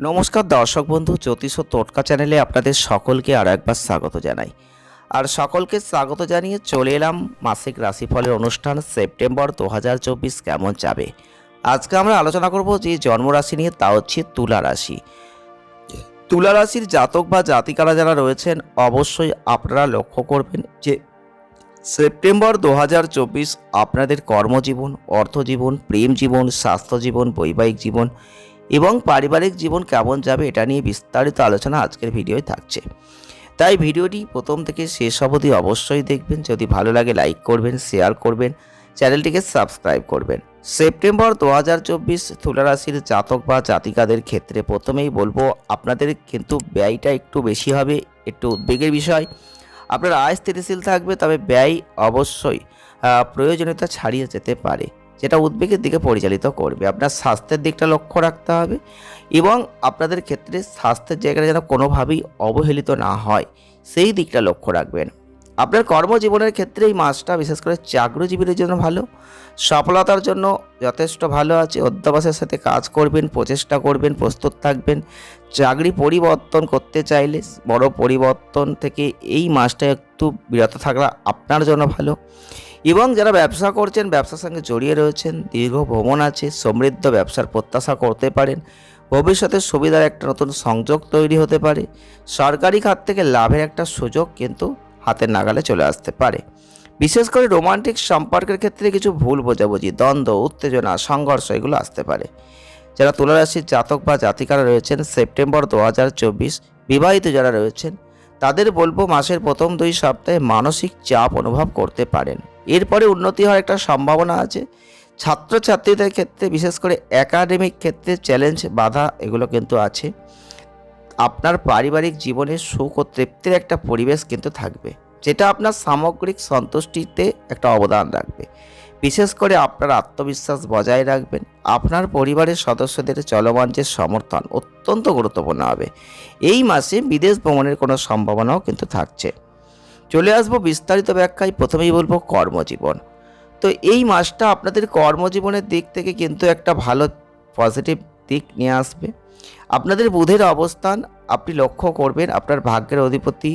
নমস্কার দর্শক বন্ধু, জ্যোতিষ ও টোটকা চ্যানেলে আপনাদের সকলকে আর একবার স্বাগত জানাই। আর সকলকে স্বাগত জানিয়ে চলে এলাম মাসিক রাশিফলের অনুষ্ঠান সেপ্টেম্বর দু হাজার চব্বিশ কেমন যাবে? আজকে আমরা আলোচনা করব যে জন্মরাশি নিয়ে, তা হচ্ছে তুলা রাশি। তুলা রাশির জাতক বা জাতিকারা যারা রয়েছেন, অবশ্যই আপনারা লক্ষ্য করবেন যে সেপ্টেম্বর দু হাজার চব্বিশ আপনাদের কর্মজীবন, অর্থজীবন, প্রেম জীবন স্বাস্থ্য জীবন বৈবাহিক জীবন এবং পারিবারিক জীবন কেমন যাবে এটা নিয়ে বিস্তারিত আলোচনা আজকের ভিডিওয় থাকছে। তাই ভিডিওটি প্রথম থেকে শেষ অবধি অবশ্যই দেখবেন। যদি ভালো লাগে লাইক করবেন, শেয়ার করবেন, চ্যানেলটিকে সাবস্ক্রাইব করবেন। সেপ্টেম্বর দু হাজার চব্বিশ তুলারাশির জাতক বা জাতিকাদের ক্ষেত্রে প্রথমেই বলব, আপনাদের কিন্তু ব্যয়টা একটু বেশি হবে। একটু উদ্বেগের বিষয়। আপনার আয় স্থিতিশীল থাকবে, তবে ব্যয় অবশ্যই প্রয়োজনীয়তা ছাড়িয়ে যেতে পারে। যেটা উদ্বেগের দিকে পরিচালিত করবে। আপনার স্বাস্থ্যের দিকটা লক্ষ্য রাখতে হবে এবং আপনাদের ক্ষেত্রে স্বাস্থ্যের জায়গাটা যেন কোনোভাবেই অবহেলিত না হয়, সেই দিকটা লক্ষ্য রাখবেন। আপনার কর্মজীবনের ক্ষেত্রে এই মাসটা বিশেষ করে চাকরিজীবীদের জন্য ভালো, সফলতার জন্য যথেষ্ট ভালো আছে অধ্যাবাসের সাথে কাজ করবেন, প্রচেষ্টা করবেন, প্রস্তুত থাকবেন, চাকরি পরিবর্তন করতে চাইলে বড় পরিবর্তন থেকে এই মাসটা একটু বিরত থাকা আপনার জন্য ভালো। এবং যারা ব্যবসা করছেন, ব্যবসার সঙ্গে জড়িয়ে রয়েছেন, দীর্ঘ ভ্রমণ আছে, সমৃদ্ধ ব্যবসার প্রত্যাশা করতে পারেন, ভবিষ্যতে সুবিধার একটা নতুন সংযোগ তৈরি হতে পারে, সরকারি খাত থেকে লাভের একটা সুযোগ কিন্তু হাতের নাগালে চলে আসতে পারে। বিশেষ করে রোমান্টিক সম্পর্কের ক্ষেত্রে কিছু ভুল বোঝাবুঝি, দ্বন্দ্ব, উত্তেজনা, সংঘর্ষ এগুলো আসতে পারে। যারা তুলারাশির জাতক বা জাতিকারা রয়েছেন, সেপ্টেম্বর দু হাজার চব্বিশ, বিবাহিত যারা রয়েছেন, তাদের বলব মাসের প্রথম দুই সপ্তাহে মানসিক চাপ অনুভব করতে পারেন। এরপরে উন্নতি হওয়ার একটা সম্ভাবনা আছে। ছাত্রছাত্রীদের ক্ষেত্রে, বিশেষ করে একাডেমিক ক্ষেত্রে চ্যালেঞ্জ বাধা এগুলো কিন্তু আছে। আপনার পারিবারিক জীবনে সুখ ও তৃপ্তির একটা পরিবেশ কিন্তু থাকবে, যেটা আপনার সামগ্রিক সন্তুষ্টিতে একটা অবদান রাখবে। বিশেষ করে আপনার আত্মবিশ্বাস বজায় রাখবেন। আপনার পরিবারের সদস্যদের চলমান যে সমর্থন অত্যন্ত গুরুত্বপূর্ণ হবে। এই মাসে বিদেশ ভ্রমণের কোনো সম্ভাবনাও কিন্তু থাকছে। চলে আসব বিস্তারিত ব্যাখ্যায়, প্রথমেই বলব কর্মজীবন। তো এই মাসটা আপনাদের কর্মজীবনের দিক থেকে কিন্তু একটা ভালো পজিটিভ দিক নিয়ে আসবে। আপনাদের বুধের অবস্থান আপনি লক্ষ্য করবেন, আপনার ভাগ্যের অধিপতি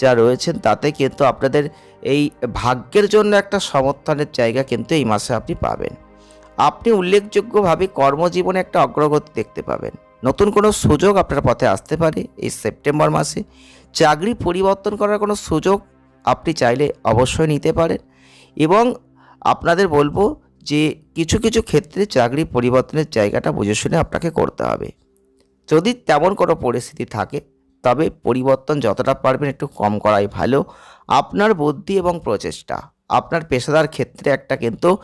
যা রয়েছেন, তাতে কিন্তু আপনাদের এই ভাগ্যের জন্য একটা সমর্থনের জায়গা কিন্তু এই মাসে আপনি পাবেন। আপনি উল্লেখযোগ্যভাবে কর্মজীবনে একটা অগ্রগতি দেখতে পাবেন। নতুন কোনো সুযোগ আপনার পথে আসতে পারে এই সেপ্টেম্বর মাসে। চাকরি পরিবর্তন করার কোনো সুযোগ আপনি চাইলে অবশ্যই নিতে পারেন। এবং আপনাদের বলব যে কিছু কিছু ক্ষেত্রে চাকরি পরিবর্তনের জায়গাটা বুঝে শুনে আপনাকে করতে হবে। যদি তেমন কোনো পরিস্থিতি থাকে, তবে পরিবর্তন যতটা পারবেন একটু কম করাই ভালো। আপনার বুদ্ধি এবং প্রচেষ্টা, আপনার পেশাদার ক্ষেত্রে একটা কিন্তু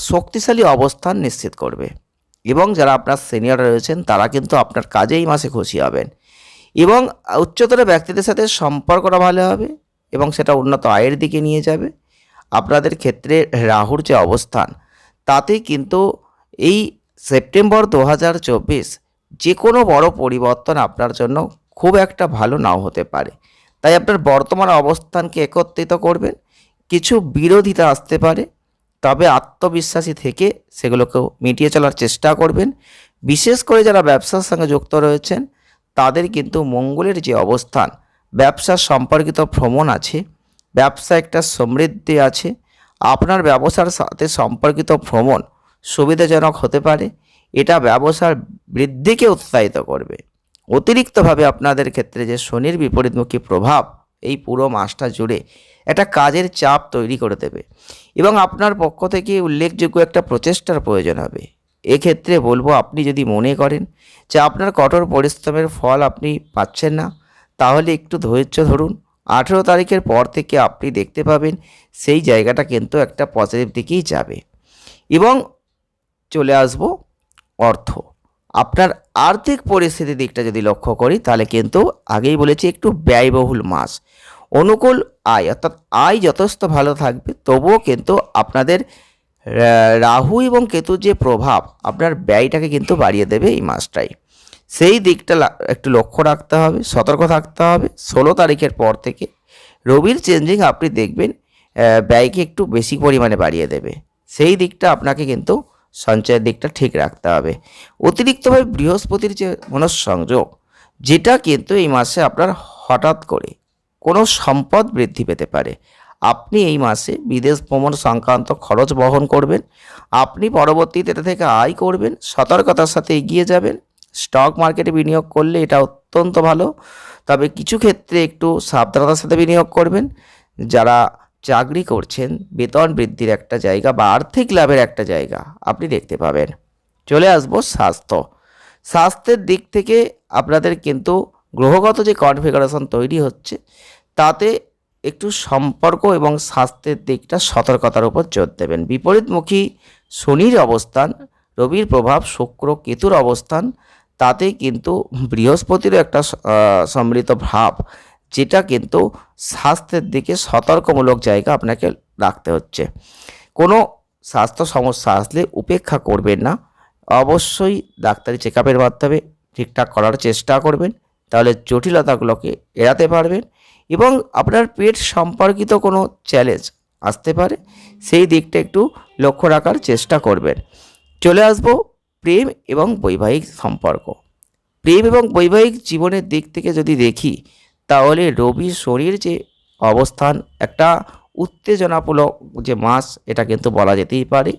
শক্তিশালী অবস্থান নিশ্চিত করবে। এবং যারা আপনার সিনিয়র রয়েছেন, তারা কিন্তু আপনার কাজে এই মাসে খুশি হবেন। এবং উচ্চতর ব্যক্তিদের সাথে সম্পর্কটা ভালো হবে। এবং সেটা উন্নত আয়ের দিকে নিয়ে যাবে। আপনাদের ক্ষেত্রে রাহুর যে অবস্থান, তাতে কিন্তু এই সেপ্টেম্বর দু হাজার চব্বিশ যে কোনো বড় পরিবর্তন আপনার জন্য খুব একটা ভালো নাও হতে পারে। তাই আপনার বর্তমান অবস্থানকে একত্রিত করবেন। কিছু বিরোধিতা আসতে পারে, তবে আত্মবিশ্বাসী থেকে সেগুলোকেও মিটিয়ে চলার চেষ্টা করবেন। বিশেষ করে যারা ব্যবসার সঙ্গে যুক্ত রয়েছেন, তাদের কিন্তু মঙ্গলের যে অবস্থান ব্যবসা সম্পর্কিত ভ্রমণ আছে ব্যবসা একটা সমৃদ্ধি আছে, আপনার ব্যবসার সাথে সম্পর্কিত ভ্রমণ সুবিধাজনক হতে পারে, এটা ব্যবসার বৃদ্ধিকে উৎসাহিত করবে। অতিরিক্তভাবে আপনাদের ক্ষেত্রে যে শনির বিপরীতমুখী প্রভাব, এই পুরো মাসটা জুড়ে একটা কাজের চাপ তৈরি করে দেবে এবং আপনার পক্ষ থেকে উল্লেখযোগ্য একটা প্রচেষ্টার প্রয়োজন হবে। এক্ষেত্রে বলব, আপনি যদি মনে করেন যে আপনার কঠোর পরিশ্রমের ফল আপনি পাচ্ছেন না তাহলে একটু ধৈর্য ধরুন। আঠেরো তারিখের পর থেকে আপনি দেখতে পাবেন সেই জায়গাটা কিন্তু একটা পজিটিভ দিকেই যাবে। এবং চলে আসব অর্থ। আপনার আর্থিক পরিস্থিতির দিকটা যদি লক্ষ্য করি, তাহলে কিন্তু আগেই বলেছি একটু ব্যয়বহুল মাস। অনুকূল আয়, অর্থাৎ আয় যথেষ্ট ভালো থাকবে, তবুও কিন্তু আপনাদের রাহু এবং কেতুর যে প্রভাব, আপনার ব্যয়টাকে কিন্তু বাড়িয়ে দেবে এই মাসটাই সেই দিকটা একটু লক্ষ্য রাখতে হবে, সতর্ক থাকতে হবে। ষোলো তারিখের পর থেকে রবির চেঞ্জিং আপনি দেখবেন ব্যয়কে একটু বেশি পরিমাণে বাড়িয়ে দেবে। সেই দিকটা আপনাকে কিন্তু সঞ্চয়ের দিকটা ঠিক রাখতে হবে। অতিরিক্তভাবে বৃহস্পতির যে মনঃসংযোগ, যেটা কিন্তু এই মাসে আপনার হঠাৎ করে কোনো সম্পদ বৃদ্ধি পেতে পারে। আপনি এই মাসে বিদেশ ভ্রমণ সংক্রান্ত খরচ বহন করবেন, আপনি পরবর্তীতে থেকে আয় করবেন, সতর্কতার সাথে এগিয়ে যাবেন স্টক মার্কেটে বিনিয়োগ করলে এটা অত্যন্ত ভালো। তবে কিছু ক্ষেত্রে একটু সাবধানতার সাথে বিনিয়োগ করবেন। যারা চাকরি করছেন, বেতন বৃদ্ধির একটা জায়গা বা আর্থিক লাভের একটা জায়গা আপনি দেখতে পাবেন। চলে আসব স্বাস্থ্য। স্বাস্থ্যের দিক থেকে আপনাদের কিন্তু গ্রহগত যে কনফিগারেশন তৈরি হচ্ছে, তাতে একটু সম্পর্ক এবং স্বাস্থ্যের দিকটা সতর্কতার উপর জোর দেবেন। বিপরীতমুখী শনির অবস্থান, রবির প্রভাব, শুক্র কেতুর অবস্থান তাতে কিন্তু বৃহস্পতিরও একটা সম্মিলিত ভাব, যেটা কিন্তু স্বাস্থ্যের দিকে সতর্কমূলক জায়গা আপনাকে রাখতে হচ্ছে। কোনো স্বাস্থ্য সমস্যা আসলে উপেক্ষা করবেন না। অবশ্যই ডাক্তারি চেক আপের মাধ্যমে ঠিকঠাক করার চেষ্টা করবেন, তাহলে জটিলতাগুলোকে এড়াতে পারবেন এবং আপনার পেট সম্পর্কিত কোনো চ্যালেঞ্জ আসতে পারে, সেই দিকটা একটু লক্ষ্য রাখার চেষ্টা করবেন। চলে আসব প্রেম এবং বৈবাহিক সম্পর্ক। প্রেম এবং বৈবাহিক জীবনের দিক থেকে যদি দেখি, তাহলে রবি শনির যে অবস্থান, একটা উত্তেজনামূলক যে মাস, এটা কিন্তু বলা যেতেই পারে।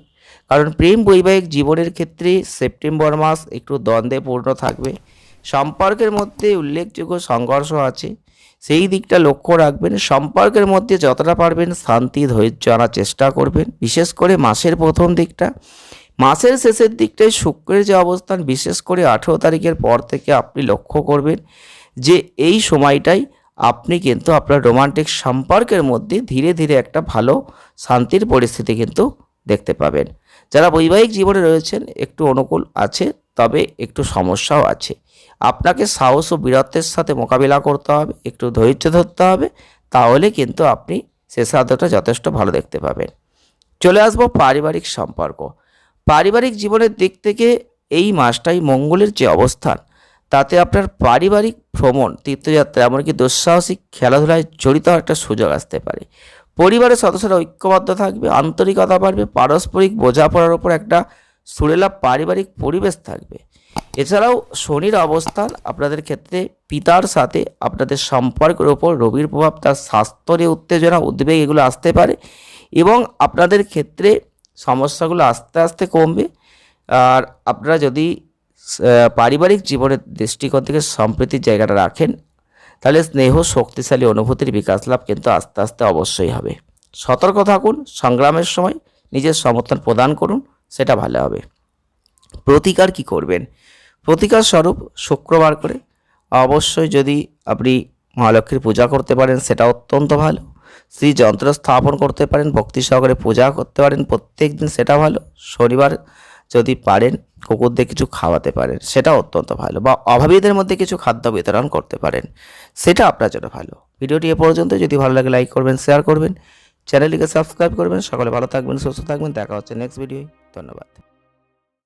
কারণ প্রেম বৈবাহিক জীবনের ক্ষেত্রে সেপ্টেম্বর মাস একটু দ্বন্দ্বে পূর্ণ থাকবে। সম্পর্কের মধ্যে উল্লেখযোগ্য সংঘর্ষ আছে। সেই দিকটা লক্ষ্য রাখবেন, সম্পর্কের মধ্যে যতটা পারবেন শান্তি, ধৈর্য আনার চেষ্টা করবেন। বিশেষ করে মাসের প্রথম দিকটা। মাসের শেষের দিকটায় শুক্রের যে অবস্থান, বিশেষ করে আঠেরো তারিখের পর থেকে আপনি লক্ষ্য করবেন যে এই সময়টাই আপনি কিন্তু আপনার রোমান্টিক সম্পর্কের মধ্যে ধীরে ধীরে একটা ভালো শান্তির পরিস্থিতি কিন্তু দেখতে পাবেন। যারা বৈবাহিক জীবনে রয়েছেন, একটু অনুকূল আছে, তবে একটু সমস্যাও আছে। আপনাকে সাহস ও বীরত্বের সাথে মোকাবিলা করতে হবে, একটু ধৈর্য ধরতে হবে, তাহলে কিন্তু আপনি শেষার্ধটা যথেষ্ট ভালো দেখতে পাবেন। চলে আসব পারিবারিক সম্পর্ক। পারিবারিক জীবনের দিক থেকে এই মাসটাই মঙ্গলের যে অবস্থান, তাতে আপনার পারিবারিক ভ্রমণ, তীর্থযাত্রা, এমনকি দুঃসাহসিক খেলাধুলায় জড়িত একটা সুযোগ আসতে পারে। পরিবারের সদস্যরা ঐক্যবদ্ধ থাকবে, আন্তরিকতা বাড়বে, পারস্পরিক বোঝাপড়ার উপর একটা সুরেলা পারিবারিক পরিবেশ থাকবে। এছাড়াও শনির অবস্থান আপনাদের ক্ষেত্রে পিতার সাথে আপনাদের সম্পর্কের ওপর রবির প্রভাব, তার স্বাস্থ্য নিয়ে উত্তেজনা, উদ্বেগ এগুলো আসতে পারে এবং আপনাদের ক্ষেত্রে সমস্যাগুলো আস্তে আস্তে কমবে। আর আপনারা যদি পারিবারিক জীবনের দৃষ্টিকোণ থেকে সম্প্রীতির জায়গাটা রাখেন, তাহলে স্নেহ শক্তিশালী অনুভূতির বিকাশ লাভ কিন্তু আস্তে আস্তে অবশ্যই হবে। সতর্ক থাকুন, সংগ্রামের সময় নিজের সমর্থন প্রদান করুন, সেটা ভালো হবে। প্রতিকার কি করবেন? প্রতিকার স্বরূপ শুক্রবার করে। অবশ্যই যদি আপনি মহালক্ষ্মীর পূজা করতে পারেন, সেটা অত্যন্ত ভালো। শ্রী যন্ত্র স্থাপন করতে পারেন, ভক্তি সহকারে পূজা করতে পারেন প্রত্যেক দিন সেটা ভালো। শনিবার যদি পারেন কুকুরদের কিছু খাওয়াতে পারেন, সেটা অত্যন্ত ভালো বা অভাবীদের মধ্যে কিছু খাদ্য বিতরণ করতে পারেন, সেটা আপনার জন্য ভালো। ভিডিওটি এ পর্যন্ত, যদি ভালো লাগে লাইক করবেন, শেয়ার করবেন, চ্যানেলটিকে সাবস্ক্রাইব করবেন, সকলে ভালো থাকবেন, সুস্থ থাকবেন, দেখা হচ্ছে নেক্সট ভিডিও ধন্যবাদ।